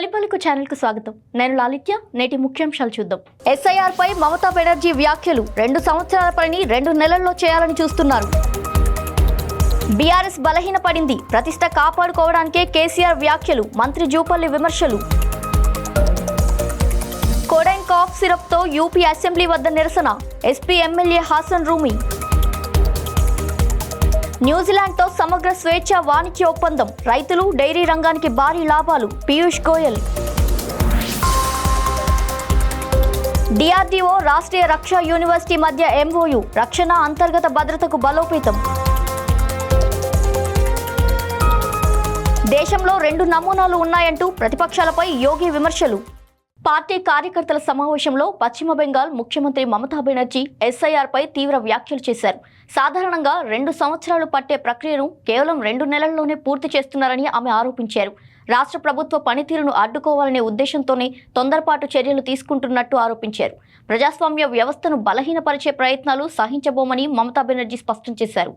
తొలిపలుకు ఛానల్కు స్వాగతం. నేను లాలిత్య నేటి ముఖ్యాంశాలు చూద్దాం. ఎస్ఐఆర్ పై మమతా బెనర్జీ వ్యాఖ్యలు. రెండు సంవత్సరాల పనిని రెండు నెలల్లో చేయాలని చూస్తున్నారు. బీఆర్ఎస్ బలహీనపడింది. ప్రతిష్ట కాపాడుకోవడానికే కేసీఆర్ వ్యాఖ్యలు. మంత్రి జూపల్లి విమర్శలు. కోడైన్ కాఫ్ సిరప్తో యూపీ అసెంబ్లీ వద్ద నిరసన. SP MLA Hasan Rumi. న్యూజిలాండ్తో సమగ్ర స్వేచ్ఛ వాణిజ్య ఒప్పందం. రైతులు డైరీ రంగానికి భారీ లాభాలు. పీయూష్ గోయల్. డిఆర్డీఓ రాష్ట్రీయ రక్షా యూనివర్సిటీ మధ్య ఎంఓయు. రక్షణ అంతర్గత భద్రతకు బలోపేతం. దేశంలో రెండు నమూనాలు ఉన్నాయంటూ ప్రతిపక్షాలపై యోగి విమర్శలు. పార్టీ కార్యకర్తల సమావేశంలో పశ్చిమ బెంగాల్ ముఖ్యమంత్రి మమతా బెనర్జీ ఎస్ఐఆర్పై తీవ్ర వ్యాఖ్యలు చేశారు. సాధారణంగా రెండు సంవత్సరాలు పట్టే ప్రక్రియను కేవలం రెండు నెలల్లోనే పూర్తి చేస్తున్నారని ఆమె ఆరోపించారు. రాష్ట్ర ప్రభుత్వ పనితీరును అడ్డుకోవాలనే ఉద్దేశంతోనే తొందరపాటు చర్యలు తీసుకుంటున్నట్టు ఆరోపించారు. ప్రజాస్వామ్య వ్యవస్థను బలహీనపరిచే ప్రయత్నాలు సహించబోమని మమతా బెనర్జీ స్పష్టం చేశారు.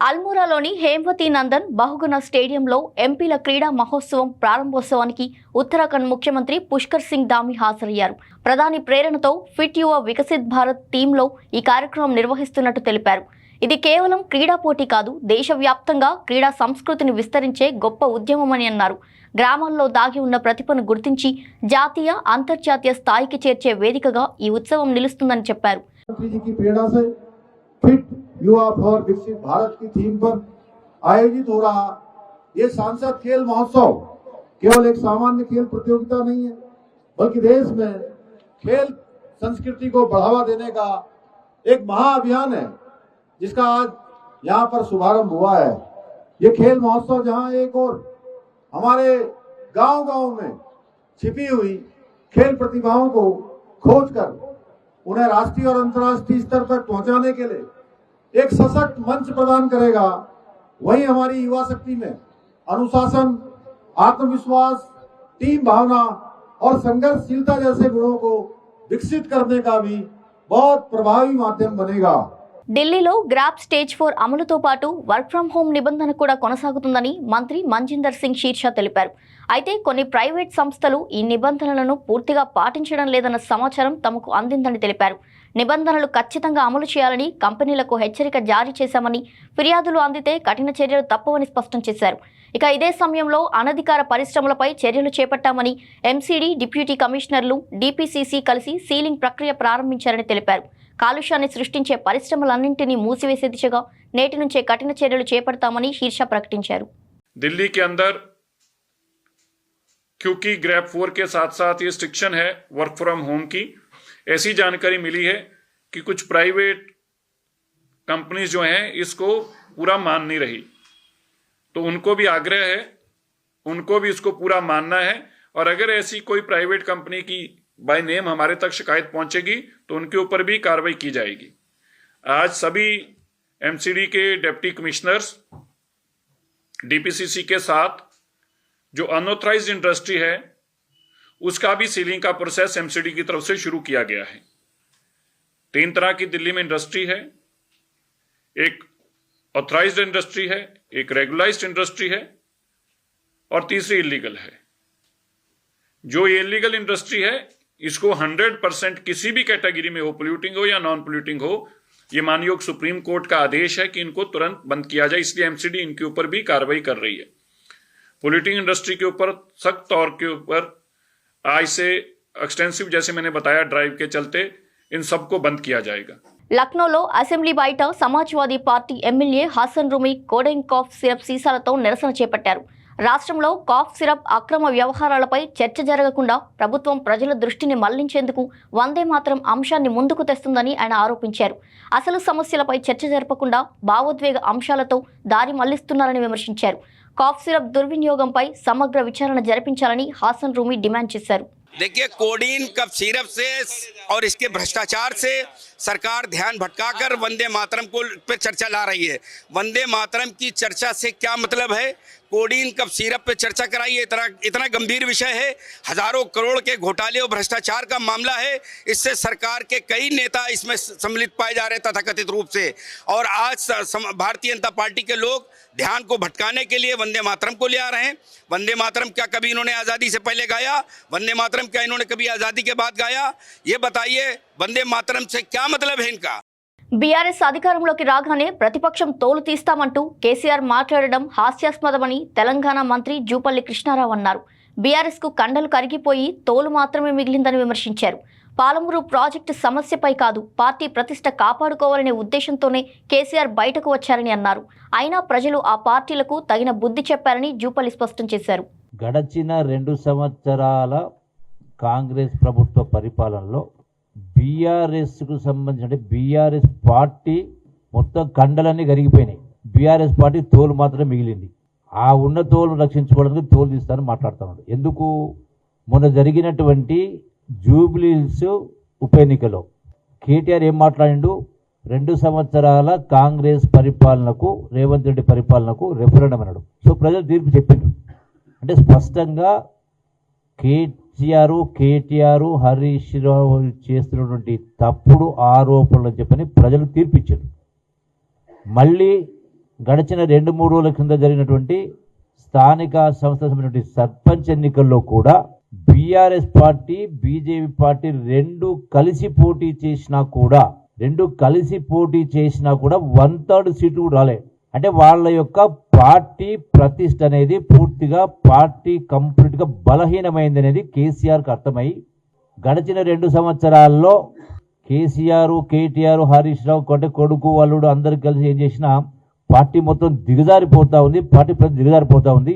అల్మోరాలోని హేమవతి నందన్ బహుగుణ స్టేడియంలో ఎంపీల క్రీడా మహోత్సవం ప్రారంభోత్సవానికి ఉత్తరాఖండ్ ముఖ్యమంత్రి పుష్కర్ సింగ్ దామి హాజరయ్యారు. ప్రధాని ప్రేరణతో ఫిట్ యువ వికసిత్ భారత్ టీంలో ఈ కార్యక్రమం నిర్వహిస్తున్నట్టు తెలిపారు. ఇది కేవలం క్రీడా పోటీ కాదు దేశవ్యాప్తంగా క్రీడా సంస్కృతిని విస్తరించే గొప్ప ఉద్యమమని అన్నారు. గ్రామాల్లో దాగి ఉన్న ప్రతిభను గుర్తించి జాతీయ అంతర్జాతీయ స్థాయికి చేర్చే వేదికగా ఈ ఉత్సవం నిలుస్తుందని చెప్పారు. युवा फॉर विकसित भारत की थीम पर आयोजित हो रहा ये सांसद खेल महोत्सव केवल एक सामान्य खेल प्रतियोगिता नहीं है, बल्कि देश में खेल संस्कृति को बढ़ावा देने का एक महाअभियान है, जिसका आज यहाँ पर शुभारंभ हुआ है। ये खेल महोत्सव जहाँ एक और हमारे गाँव गाँव में छिपी हुई खेल प्रतिभाओं को खोज कर उन्हें राष्ट्रीय और अंतर्राष्ट्रीय स्तर तक पहुँचाने के लिए एक सशक्त मंच प्रदान करेगा वहीं हमारी युवा शक्ति में अनुशासन आत्मविश्वास टीम भावना और संघर्षशीलता जैसे गुणों को विकसित करने का भी बहुत प्रभावी माध्यम बनेगा ఢిల్లీలో గ్రాప్ స్టేజ్ ఫోర్ అమలుతో పాటు వర్క్ ఫ్రం హోం నిబంధన కూడా కొనసాగుతుందని మంత్రి మంజిందర్ సింగ్ షీర్షా తెలిపారు అయితే కొన్ని ప్రైవేట్ సంస్థలు ఈ నిబంధనలను పూర్తిగా పాటించడం లేదన్న సమాచారం తమకు అందిందని తెలిపారు నిబంధనలు ఖచ్చితంగా అమలు చేయాలని కంపెనీలకు హెచ్చరిక జారీ చేశామని ఫిర్యాదులు అందితే కఠిన చర్యలు తప్పవని స్పష్టం చేశారు ఇక ఇదే సమయంలో అనధికార పరిశ్రమలపై చర్యలు చేపట్టామని ఎంసీడీ డిప్యూటీ కమిషనర్లు డిపిసిసి కలిసి సీలింగ్ ప్రక్రియ ప్రారంభించారని తెలిపారు కాలుష్యాన్ని సృష్టించే పరిశ్రమలన్నింటినీ మూసివేసే దిశగా నేటి నుంచే కఠిన చర్యలు చేపడతామని శీర్ష ప్రకటించారు दिल्ली के अंदर क्योंकि ग्रैप फोर के साथ साथ ये स्ट्रिक्शन है वर्क फ्रॉम होम की ऐसी जानकारी मिली है कि कुछ प्राइवेट कंपनीज़ जो हैं, इसको पूरा मान नहीं रही। तो उनको भी आग्रह है, उनको भी इसको पूरा मानना है और अगर ऐसी कोई प्राइवेट कंपनी की बाय नेम हमारे तक शिकायत पहुंचेगी तो उनके ऊपर भी कार्रवाई की जाएगी। आज सभी एमसीडी के डिप्टी कमिश्नर्स डीपीसीसी के साथ, जो अनऑथराइज इंडस्ट्री है उसका भी सीलिंग का प्रोसेस एमसीडी की तरफ़ से शुरू किया गया है। तीन तरह की दिल्ली में इंडस्ट्री है। एक ऑथराइज्ड इंडस्ट्री है, एक रेगुलाइज्ड इंडस्ट्री है और तीसरी इलीगल है। जो ये इलीगल इंडस्ट्री है, इसको 100 परसेंट किसी भी कैटेगरी में हो पोल्यूटिंग हो या नॉन पोल्यूटिंग हो, ये मानयोग सुप्रीम कोर्ट का आदेश है कि इनको तुरंत बंद किया जाए, इसलिए एमसीडी इनके ऊपर भी कार्रवाई कर रही है। पोल्यूटिंग इंडस्ट्री के ऊपर, सख्त तौर के ऊपर आज से एक्सटेंसिव जैसे मैंने बताया ड्राइव के चलते इन सबको बंद किया जाएगा లక్నోలో అసెంబ్లీ బయట Samajwadi party MLA Hasan Rumi codeine cough syrup సీసాలతో నిరసన చేపట్టారు రాష్ట్రంలో కాఫ్ సిరప్ అక్రమ వ్యవహారాలపై చర్చ జరగకుండా ప్రభుత్వం ప్రజల దృష్టిని మళ్లించేందుకు వందే మాత్రం అంశాన్ని ముందుకు తెస్తుందని ఆయన ఆరోపించారు అసలు సమస్యలపై చర్చ జరపకుండా భావోద్వేగ అంశాలతో దారి మళ్లిస్తున్నారని విమర్శించారు కాఫ్ సిరప్ దుర్వినియోగంపై సమగ్ర విచారణ జరిపించాలని హాసన్ రూమి డిమాండ్ చేశారు देखिए कोडीन कफ सिरप से और इसके भ्रष्टाचार से सरकार ध्यान भटकाकर वंदे मातरम को पे चर्चा ला रही है। वंदे मातरम की चर्चा से क्या मतलब है? कोडीन कब सिरप पे चर्चा कराई है? इतना इतना गंभीर विषय है। हज़ारों करोड़ के घोटाले और भ्रष्टाचार का मामला है। इससे सरकार के कई नेता इसमें सम्मिलित पाए जा रहे हैं तथाकथित रूप से। और आज भारतीय जनता पार्टी के लोग ध्यान को भटकाने के लिए वंदे मातरम को ले आ रहे हैं। वंदे मातरम क्या कभी इन्होंने आज़ादी से पहले गाया? वंदे मातरम क्या इन्होंने कभी आज़ादी के बाद गाया? ये बताइए వందే మాతరం చే క్యా మతలబ్ హే బీఆర్ఎస్ అధికారంలోకి రాగానే ప్రతిపక్షం తోలు తీస్తామంటూ కేసీఆర్ మాట్లాడడం హాస్యాస్పదమని తెలంగాణ మంత్రి జూపల్లి కృష్ణారావు అన్నారు. బీఆర్ఎస్కు కండలు కరిగిపోయి తోలు మాత్రమే మిగిలిందని విమర్శించారు. పాలమూరు ప్రాజెక్టు సమస్యపై కాదు పార్టీ ప్రతిష్ట కాపాడుకోవాలనే ఉద్దేశంతోనే కేసీఆర్ బయటకు వచ్చారని అన్నారు. అయినా ప్రజలు ఆ పార్టీలకు తగిన బుద్ధి చెప్పారని జూపల్లి స్పష్టం చేశారు. గడచిన రెండు సంవత్సరాల కాంగ్రెస్ ప్రభుత్వ పరిపాలనలో బీఆర్ఎస్కు సంబంధించిన అంటే బీఆర్ఎస్ పార్టీ మొత్తం కండలన్నీ కరిగిపోయినాయి. బీఆర్ఎస్ పార్టీ తోలు మాత్రం మిగిలింది. ఆ ఉన్న తోలు రక్షించుకోవడానికి తోలు తీస్తారని మాట్లాడుతున్నాడు. ఎందుకు? మొన్న జరిగినటువంటి జూబ్లీహిల్స్ ఉప ఎన్నికలో కేటీఆర్ ఏం మాట్లాడిండు? రెండు సంవత్సరాల కాంగ్రెస్ పరిపాలనకు రేవంత్ రెడ్డి పరిపాలనకు రెఫరెండం అన్నాడు. సో ప్రజలు తీర్పు చెప్పిండ్రు. అంటే స్పష్టంగా కేటీఆర్ కేటీఆర్ హరీష్ రావు చేస్తున్నటువంటి తప్పుడు ఆరోపణలు చెప్పని ప్రజలు తీర్పిచ్చారు. మళ్ళీ గడిచిన రెండు మూడు రోజుల కింద జరిగినటువంటి స్థానిక సంస్థ సర్పంచ్ ఎన్నికల్లో కూడా బీఆర్ఎస్ పార్టీ బీజేపీ పార్టీ రెండు కలిసి పోటీ చేసినా కూడా రెండు కలిసి పోటీ చేసినా కూడా వన్ థర్డ్ సీటు కూడా అంటే వాళ్ళ యొక్క పార్టీ ప్రతిష్ట అనేది పూర్తిగా పార్టీ కంప్లీట్గా బలహీనమైంది అనేది కేసీఆర్కి అర్థమై గడిచిన రెండు సంవత్సరాల్లో కేసీఆర్ కేటీఆర్ హరీష్ రావు అంటే కొడుకు అల్లుడు అందరు కలిసి ఏం చేసినా పార్టీ మొత్తం దిగజారిపోతూ ఉంది పార్టీ ప్రతి దిగజారిపోతూ ఉంది.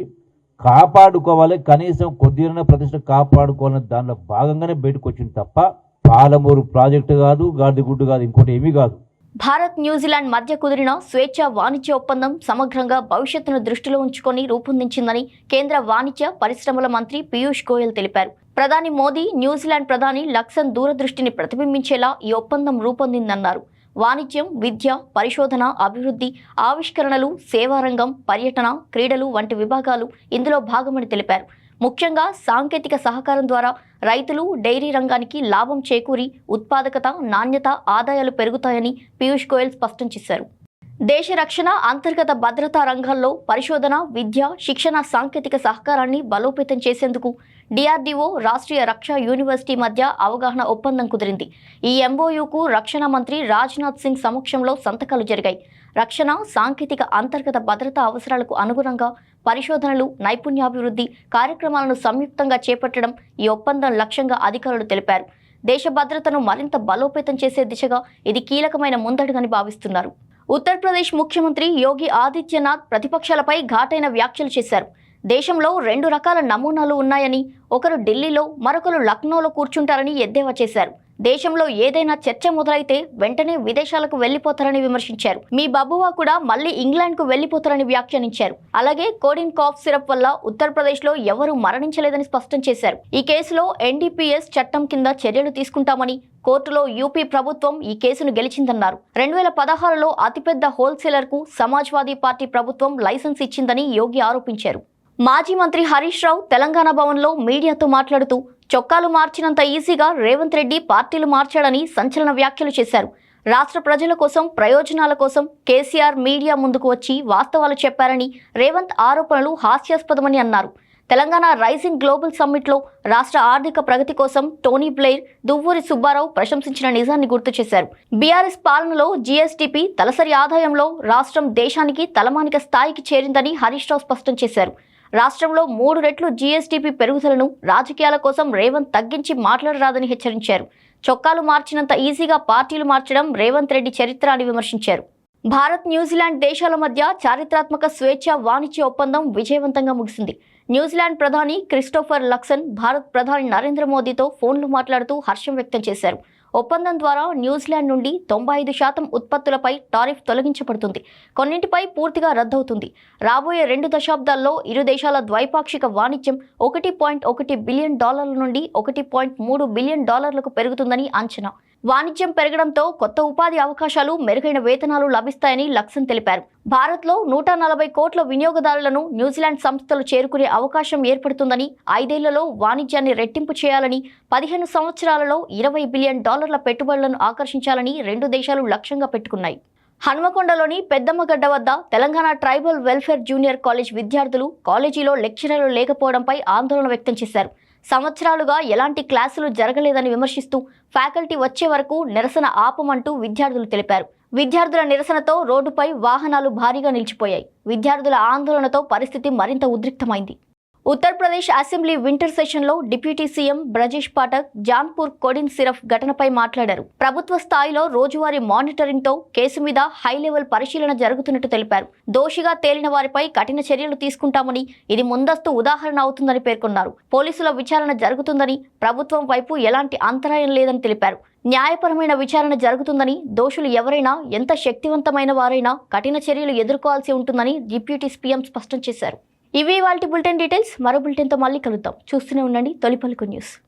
కాపాడుకోవాలి కనీసం కొద్దిగా ప్రతిష్ట కాపాడుకోవాలని దానిలో భాగంగానే బయటకు వచ్చింది తప్ప పాలమూరు ప్రాజెక్టు కాదు గాడిగుడ్డు కాదు ఇంకోటి ఏమీ కాదు. భారత్ న్యూజిలాండ్ మధ్య కుదిరిన స్వేచ్ఛ వాణిజ్య ఒప్పందం సమగ్రంగా భవిష్యత్తును దృష్టిలో ఉంచుకొని రూపొందించిందని కేంద్ర వాణిజ్య పరిశ్రమల మంత్రి పీయూష్ గోయల్ తెలిపారు. ప్రధాని మోదీ న్యూజిలాండ్ ప్రధాని లక్సన్ దూరదృష్టిని ప్రతిబింబించేలా ఈ ఒప్పందం రూపొందిందన్నారు. వాణిజ్యం విద్య పరిశోధన అభివృద్ధి ఆవిష్కరణలు సేవారంగం పర్యటన క్రీడలు వంటి విభాగాలు ఇందులో భాగమని తెలిపారు. ముఖ్యంగా సాంకేతిక సహకారం ద్వారా రైతులు డైరీ రంగానికి లాభం చేకూరి ఉత్పాదకత నాణ్యత ఆదాయాలు పెరుగుతాయని పీయూష్ గోయల్ స్పష్టం చేశారు. దేశ రక్షణ అంతర్గత భద్రతా రంగాల్లో పరిశోధన విద్య శిక్షణ సాంకేతిక సహకారాన్ని బలోపేతం చేసేందుకు డిఆర్డీఓ రాష్ట్రీయ రక్షా యూనివర్సిటీ మధ్య అవగాహన ఒప్పందం కుదిరింది. ఈ ఎంఓయూకు రక్షణ మంత్రి రాజ్నాథ్ సింగ్ సమక్షంలో సంతకాలు జరిగాయి. రక్షణ సాంకేతిక అంతర్గత భద్రతా అవసరాలకు అనుగుణంగా పరిశోధనలు నైపుణ్యాభివృద్ధి కార్యక్రమాలను సంయుక్తంగా చేపట్టడం ఈ ఒప్పందం లక్ష్యంగా అధికారులు తెలిపారు. దేశ భద్రతను మరింత బలోపేతం చేసే దిశగా ఇది కీలకమైన ముందడుగని భావిస్తున్నారు. ఉత్తరప్రదేశ్ ముఖ్యమంత్రి యోగి ఆదిత్యనాథ్ ప్రతిపక్షాలపై ఘాటైన వ్యాఖ్యలు చేశారు. దేశంలో రెండు రకాల నమూనాలు ఉన్నాయని ఒకరు ఢిల్లీలో మరొకరు లక్నోలో కూర్చుంటారని ఎద్దేవా చేశారు. దేశంలో ఏదైనా చర్చ మొదలైతే వెంటనే విదేశాలకు వెళ్ళిపోతారని విమర్శించారు. మీ బబువా కూడా మళ్ళీ ఇంగ్లాండ్కు వెళ్ళిపోతారని వ్యాఖ్యానించారు. అలాగే కోడిన్ కాఫ్ సిరప్ వల్ల ఉత్తరప్రదేశ్లో ఎవరూ మరణించలేదని స్పష్టం చేశారు. ఈ కేసులో ఎన్డీపీఎస్ చట్టం కింద చర్యలు తీసుకుంటామని కోర్టులో యూపీ ప్రభుత్వం ఈ కేసును గెలిచిందన్నారు. రెండు వేల పదహారులో అతిపెద్ద హోల్సేలర్కు సమాజ్వాదీ పార్టీ ప్రభుత్వం లైసెన్స్ ఇచ్చిందని యోగి ఆరోపించారు. మాజీ మంత్రి హరీష్ రావు తెలంగాణ భవన్లో మీడియాతో మాట్లాడుతూ చొక్కాలు మార్చినంత ఈజీగా రేవంత్ రెడ్డి పార్టీలు మార్చాడని సంచలన వ్యాఖ్యలు చేశారు. రాష్ట్ర ప్రజల కోసం ప్రయోజనాల కోసం కేసీఆర్ మీడియా ముందుకు వచ్చి వాస్తవాలు చెప్పారని రేవంత్ ఆరోపణలు హాస్యాస్పదమని అన్నారు. తెలంగాణ రైజింగ్ గ్లోబల్ సమ్మిట్లో రాష్ట్ర ఆర్థిక ప్రగతి కోసం టోనీ బ్లెయిర్ దువ్వూరి సుబ్బారావు ప్రశంసించిన నిజాన్ని గుర్తు చేశారు. బీఆర్ఎస్ పాలనలో జీఎస్టీపీ తలసరి ఆదాయంలో రాష్ట్రం దేశానికి తలమానిక స్థాయికి చేరిందని హరీష్ రావు స్పష్టం చేశారు. రాష్ట్రంలో మూడు రెట్లు జీఎస్టీపీ పెరుగుదలను రాజకీయాల కోసం రేవంత్ తగ్గించి మాట్లాడరాదని హెచ్చరించారు. చొక్కాలు మార్చినంత ఈజీగా పార్టీలు మార్చడం రేవంత్ రెడ్డి చరిత్ర అని విమర్శించారు. భారత్ న్యూజిలాండ్ దేశాల మధ్య చారిత్రాత్మక స్వేచ్ఛ వాణిజ్య ఒప్పందం విజయవంతంగా ముగిసింది. న్యూజిలాండ్ ప్రధాని క్రిస్టోఫర్ లక్సన్ భారత్ ప్రధాని నరేంద్ర మోదీతో ఫోన్లు మాట్లాడుతూ హర్షం వ్యక్తం చేశారు. ఒప్పందం ద్వారా న్యూజిలాండ్ నుండి తొంభై ఐదు శాతం ఉత్పత్తులపై టారిఫ్ తొలగించబడుతుంది. కొన్నింటిపై పూర్తిగా రద్దవుతుంది. రాబోయే రెండు దశాబ్దాల్లో ఇరు దేశాల ద్వైపాక్షిక వాణిజ్యం ఒకటి పాయింట్ ఒకటి బిలియన్ డాలర్ల నుండి ఒకటి పాయింట్ మూడు బిలియన్ డాలర్లకు పెరుగుతుందని అంచనా. వాణిజ్యం పెరగడంతో కొత్త ఉపాధి అవకాశాలు మెరుగైన వేతనాలు లభిస్తాయని లక్సన్ తెలిపారు. భారత్లో నూట నలభై కోట్ల వినియోగదారులను న్యూజిలాండ్ సంస్థలు చేరుకునే అవకాశం ఏర్పడుతుందని ఐదేళ్ళలో వాణిజ్యాన్ని రెట్టింపు చేయాలని పదిహేను సంవత్సరాలలో ఇరవై బిలియన్ డాలర్ల పెట్టుబడులను ఆకర్షించాలని రెండు దేశాలు లక్ష్యంగా పెట్టుకున్నాయి. హన్మకొండలోని పెద్దమ్మగడ్డ వద్ద Telangana tribal welfare junior college విద్యార్థులు కాలేజీలో లెక్చరర్లు లేకపోవడంపై ఆందోళన వ్యక్తం చేశారు. సంవత్సరాలుగా ఎలాంటి క్లాసులు జరగలేదని విమర్శిస్తూ ఫ్యాకల్టీ వచ్చే వరకు నిరసన ఆపమంటూ విద్యార్థులు తెలిపారు. విద్యార్థుల నిరసనతో రోడ్డుపై వాహనాలు భారీగా నిలిచిపోయాయి. విద్యార్థుల ఆందోళనతో పరిస్థితి మరింత ఉద్రిక్తమైంది. ఉత్తరప్రదేశ్ అసెంబ్లీ వింటర్ సెషన్లో deputy CM Brajesh Pathak Jaunpur codeine syrup ఘటనపై మాట్లాడారు. ప్రభుత్వ స్థాయిలో రోజువారీ మానిటరింగ్తో కేసు మీద హై లెవెల్ పరిశీలన జరుగుతున్నట్టు తెలిపారు. దోషిగా తేలిన వారిపై కఠిన చర్యలు తీసుకుంటామని ఇది ముందస్తు ఉదాహరణ అవుతుందని పేర్కొన్నారు. పోలీసుల విచారణ జరుగుతుందని ప్రభుత్వం వైపు ఎలాంటి అంతరాయం లేదని తెలిపారు. న్యాయపరమైన విచారణ జరుగుతుందని దోషులు ఎవరైనా ఎంత శక్తివంతమైన వారైనా కఠిన చర్యలు ఎదుర్కోవాల్సి ఉంటుందని డిప్యూటీ సీఎం స్పష్టం చేశారు. ఇవి వాళ్ళ బులెటిన్ డీటెయిల్స్. మరో బులెటిన్తో మళ్ళీ కలుద్దాం. చూస్తూనే ఉండండి. తొలిపలుకు న్యూస్.